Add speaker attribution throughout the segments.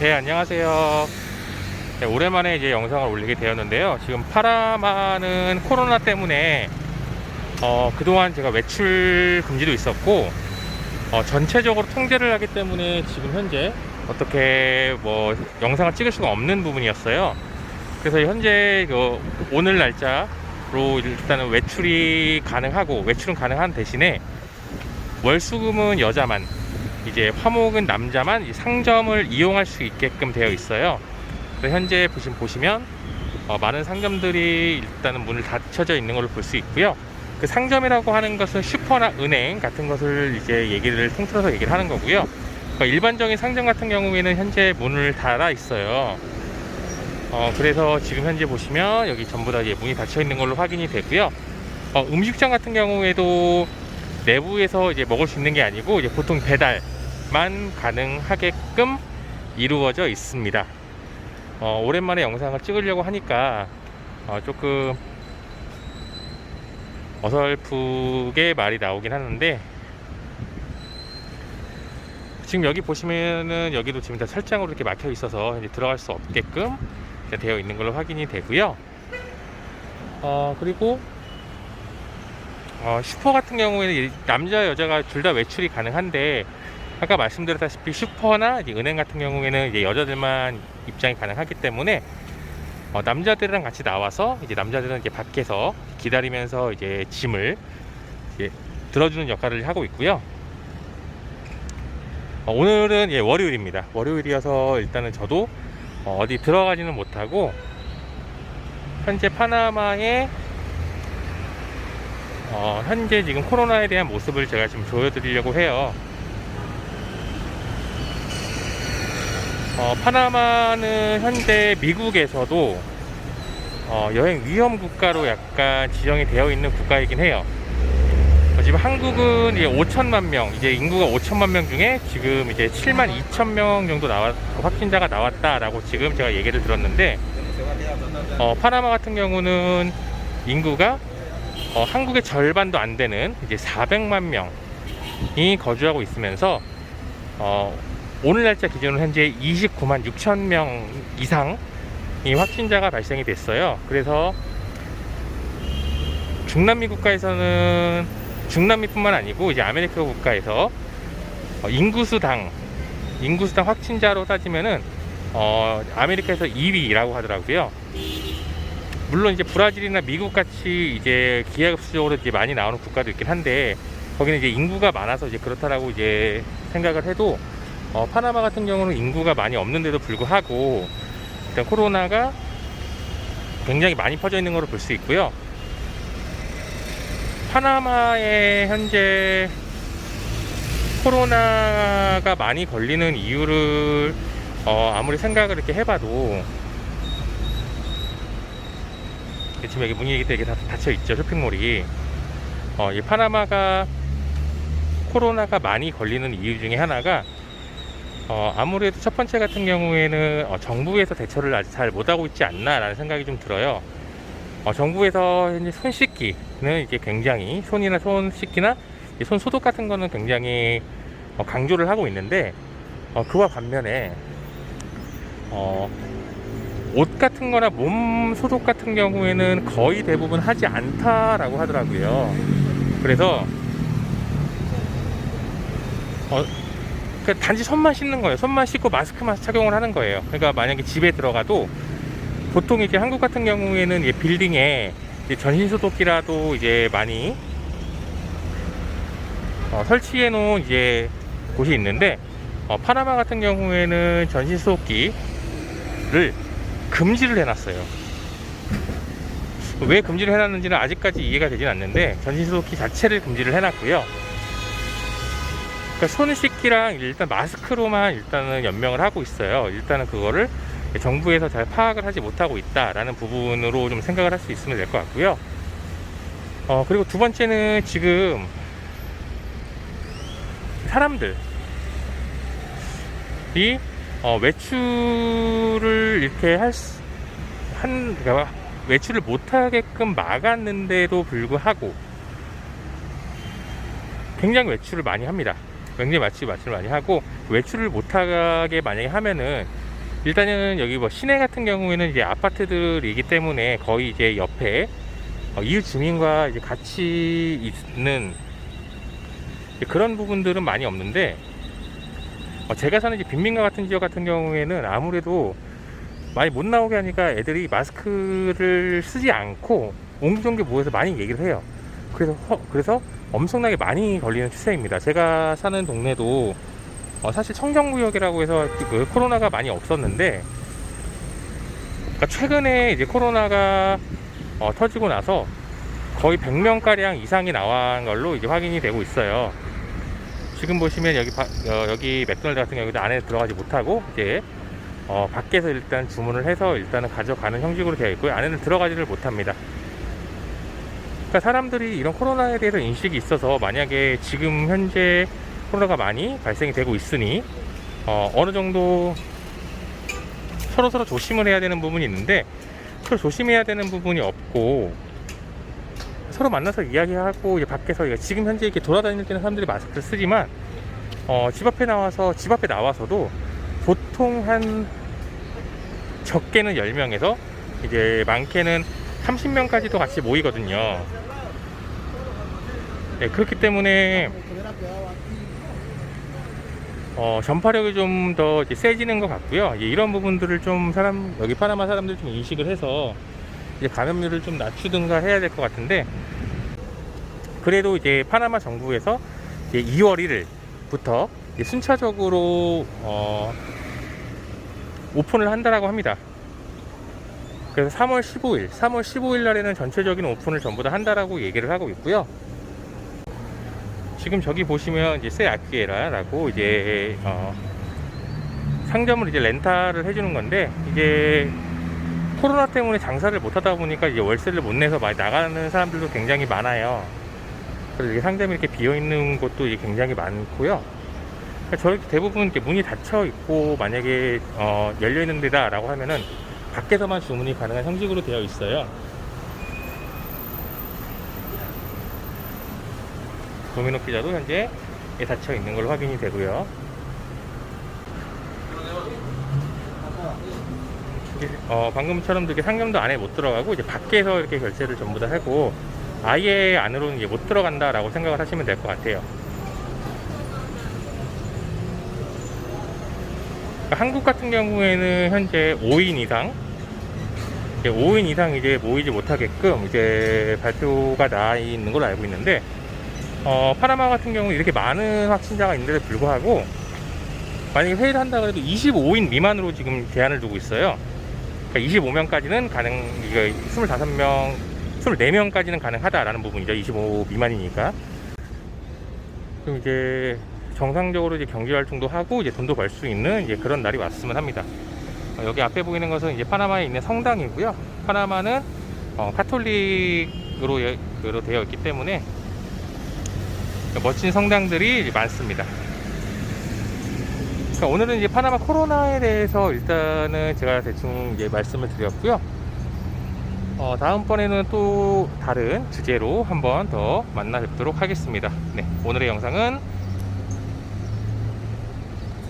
Speaker 1: 네, 안녕하세요. 네, 오랜만에 이제 영상을 올리게 되었는데요. 지금 파라마는 코로나 때문에 어, 그동안 제가 외출 금지도 있었고 어, 전체적으로 통제를 하기 때문에 지금 현재 어떻게 뭐 영상을 찍을 수가 없는 부분이었어요. 그래서 현재 그 오늘 날짜로 일단은 외출이 가능하고 외출은 가능한 대신에 월수금은 여자만 이제 화목은 남자만 이 상점을 이용할 수 있게끔 되어 있어요. 현재 보시면, 보시면 어, 많은 상점들이 일단은 문을 닫혀져 있는 걸로 볼수 있고요. 그 상점이라고 하는 것은 슈퍼나 은행 같은 것을 이제 얘기를 통틀어서 얘기를 하는 거고요. 그러니까 일반적인 상점 같은 경우에는 현재 문을 닫아 있어요. 어, 그래서 지금 현재 보시면 여기 전부 다 문이 닫혀 있는 걸로 확인이 되고요. 어, 음식점 같은 경우에도 내부에서 이제 먹을 수 있는 게 아니고 이제 보통 배달만 가능하게끔 이루어져 있습니다. 어, 오랜만에 영상을 찍으려고 하니까 어, 조금 어설프게 말이 나오긴 하는데 지금 여기 보시면은 여기도 지금 다 철장으로 이렇게 막혀 있어서 이제 들어갈 수 없게끔 되어 있는 걸로 확인이 되고요. 어, 그리고 어, 슈퍼 같은 경우에는 이 남자 여자가 둘 다 외출이 가능한데 아까 말씀드렸다시피 슈퍼나 은행 같은 경우에는 여자들만 입장이 가능하기 때문에 어, 남자들이랑 같이 나와서 이제 남자들은 이제 밖에서 기다리면서 이제 짐을 이제 들어주는 역할을 하고 있고요. 어, 오늘은 예, 월요일입니다. 월요일이어서 일단은 저도 어, 어디 들어가지는 못하고 현재 파나마에 어, 현재 지금 코로나에 대한 모습을 제가 지금 보여드리려고 해요. 어, 파나마는 현재 미국에서도 어, 여행 위험 국가로 약간 지정이 되어 있는 국가이긴 해요. 어, 지금 한국은 이제 5천만 명, 이제 인구가 5천만 명 중에 지금 이제 7만 2천 명 정도 나왔, 확진자가 나왔다라고 지금 제가 얘기를 들었는데, 어, 파나마 같은 경우는 인구가 어, 한국의 절반도 안 되는 이제 400만 명이 거주하고 있으면서 어, 오늘 날짜 기준으로 현재 29만 6천 명 이상 이 확진자가 발생이 됐어요. 그래서 중남미 국가에서는 중남미뿐만 아니고 이제 아메리카 국가에서 어, 인구수당 인구수당 확진자로 따지면은 어, 아메리카에서 2위라고 하더라고요. 물론 이제 브라질이나 미국 같이 이제 기하급수적으로 이제 많이 나오는 국가도 있긴 한데 거기는 이제 인구가 많아서 이제 그렇다라고 이제 생각을 해도 어, 파나마 같은 경우는 인구가 많이 없는데도 불구하고 일단 코로나가 굉장히 많이 퍼져 있는 걸로 볼 수 있고요. 파나마에 현재 코로나가 많이 걸리는 이유를 어, 아무리 생각을 이렇게 해봐도 지금 여기 문이 되게 다 닫혀 있죠 쇼핑몰이 어, 이 파나마가 코로나가 많이 걸리는 이유 중에 하나가 어, 아무래도 첫 번째 같은 경우에는 어, 정부에서 대처를 아직 잘 못하고 있지 않나라는 생각이 좀 들어요. 어, 정부에서 현재 손 씻기는 이제 굉장히 손이나 손 씻기나 이손 소독 같은 거는 굉장히 어, 강조를 하고 있는데 어, 그와 반면에 어, 옷 같은 거나 몸 소독 같은 경우에는 거의 대부분 하지 않다라고 하더라고요. 그래서 어, 그 단지 손만 씻는 거예요. 손만 씻고 마스크만 착용을 하는 거예요. 그러니까 만약에 집에 들어가도 보통 이제 한국 같은 경우에는 빌딩에 전신 소독기라도 이제 많이 어, 설치해 놓은 이제 곳이 있는데 어, 파나마 같은 경우에는 전신 소독기를 금지를 해놨어요. 왜 금지를 해놨는지는 아직까지 이해가 되진 않는데 전신 소독기 자체를 금지를 해놨고요. 그러니까 손 씻기랑 일단 마스크로만 일단은 연명을 하고 있어요. 일단은 그거를 정부에서 잘 파악을 하지 못하고 있다라는 부분으로 좀 생각을 할 수 있으면 될 것 같고요. 어, 그리고 두 번째는 지금 사람들이 어, 외출을 이렇게 할, 수- 한, 그러니까 외출을 못하게끔 막았는데도 불구하고 굉장히 외출을 많이 합니다. 굉장히 마치 외출을 많이 하고 외출을 못하게 만약에 하면은 일단은 여기 뭐 시내 같은 경우에는 이제 아파트들이기 때문에 거의 이제 옆에 어, 이웃 주민과 이제 같이 있는 그런 부분들은 많이 없는데 어, 제가 사는 이제 빈민가 같은 지역 같은 경우에는 아무래도 많이 못 나오게 하니까 애들이 마스크를 쓰지 않고 옹기종기 모여서 많이 얘기를 해요. 그래서 허- 그래서 엄청나게 많이 걸리는 추세입니다. 제가 사는 동네도 어, 사실 청정구역이라고 해서 그 코로나가 많이 없었는데 그러니까 최근에 이제 코로나가 어, 터지고 나서 거의 100명 가량 이상이 나온 걸로 이제 확인이 되고 있어요. 지금 보시면 여기 바- 어, 여기 맥도날드 같은 경우도 안에 들어가지 못하고 이제 어, 밖에서 일단 주문을 해서 일단은 가져가는 형식으로 되어 있고요. 안에는 들어가지를 못합니다. 그러니까 사람들이 이런 코로나에 대해서 인식이 있어서 만약에 지금 현재 코로나가 많이 발생이 되고 있으니 어, 어느 정도 서로 서로 조심을 해야 되는 부분이 있는데 서로 조심해야 되는 부분이 없고 서로 만나서 이야기하고 이제 밖에서 지금 현재 이렇게 돌아다닐 때는 사람들이 마스크를 쓰지만 어, 집 앞에 나와서 집 앞에 나와서도 보통 한 적게는 10명에서 이제 많게는 30명까지도 같이 모이거든요. 네, 그렇기 때문에 어, 전파력이 좀 더 세지는 것 같고요. 예, 이런 부분들을 좀 사람 여기 파나마 사람들 좀 인식을 해서 이제 감염률을 좀 낮추든가 해야 될 것 같은데 그래도 이제 파나마 정부에서 이제 2월 1일부터 순차적으로 어, 오픈을 한다라고 합니다. 그래서 3월 15일, 3월 15일 날에는 전체적인 오픈을 전부 다 한다라고 얘기를 하고 있고요. 지금 저기 보시면 이제 세 아키에라라고 이제 어, 상점을 이제 렌탈을 해주는 건데 이제 코로나 때문에 장사를 못 하다 보니까 이제 월세를 못 내서 많이 나가는 사람들도 굉장히 많아요. 그래서 이게 상점이 이렇게 비어 있는 곳도 굉장히 많고요. 그러니까 저렇게 대부분 이렇게 문이 닫혀 있고 만약에 어, 열려 있는 데다라고 하면은 밖에서만 주문이 가능한 형식으로 되어 있어요. 도미노 피자도 현재 예, 닫혀 있는 걸로 확인이 되고요. 이게, 어, 방금처럼 이렇게 상점도 안에 못 들어가고 이제 밖에서 이렇게 결제를 전부 다 하고 아예 안으로는 이제 못 들어간다라고 생각을 하시면 될 것 같아요. 그러니까 한국 같은 경우에는 현재 5인 이상 이제 5인 이상 이제 모이지 못하게끔 이제 발표가 나 있는 걸로 알고 있는데 어, 파나마 같은 경우 이렇게 많은 확진자가 있는데도 불구하고 만약에 회의를 한다 그래도 25인 미만으로 지금 제한을 두고 있어요. 그러니까 25명까지는 가능, 이거 25명, 24명까지는 가능하다라는 부분이죠. 25 미만이니까. 그럼 이제 정상적으로 이제 경제 활동도 하고 이제 돈도 벌 수 있는 이제 그런 날이 왔으면 합니다. 어, 여기 앞에 보이는 것은 이제 파나마에 있는 성당이고요. 파나마는 어, 카톨릭으로 예- 되어 있기 때문에 멋진 성당들이 많습니다. 자, 오늘은 이제 파나마 코로나에 대해서 일단은 제가 대충 이제 말씀을 드렸고요. 어, 다음번에는 또 다른 주제로 한번 더 만나 뵙도록 하겠습니다. 네, 오늘의 영상은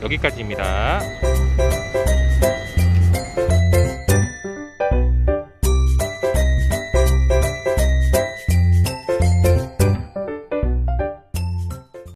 Speaker 1: 여기까지입니다.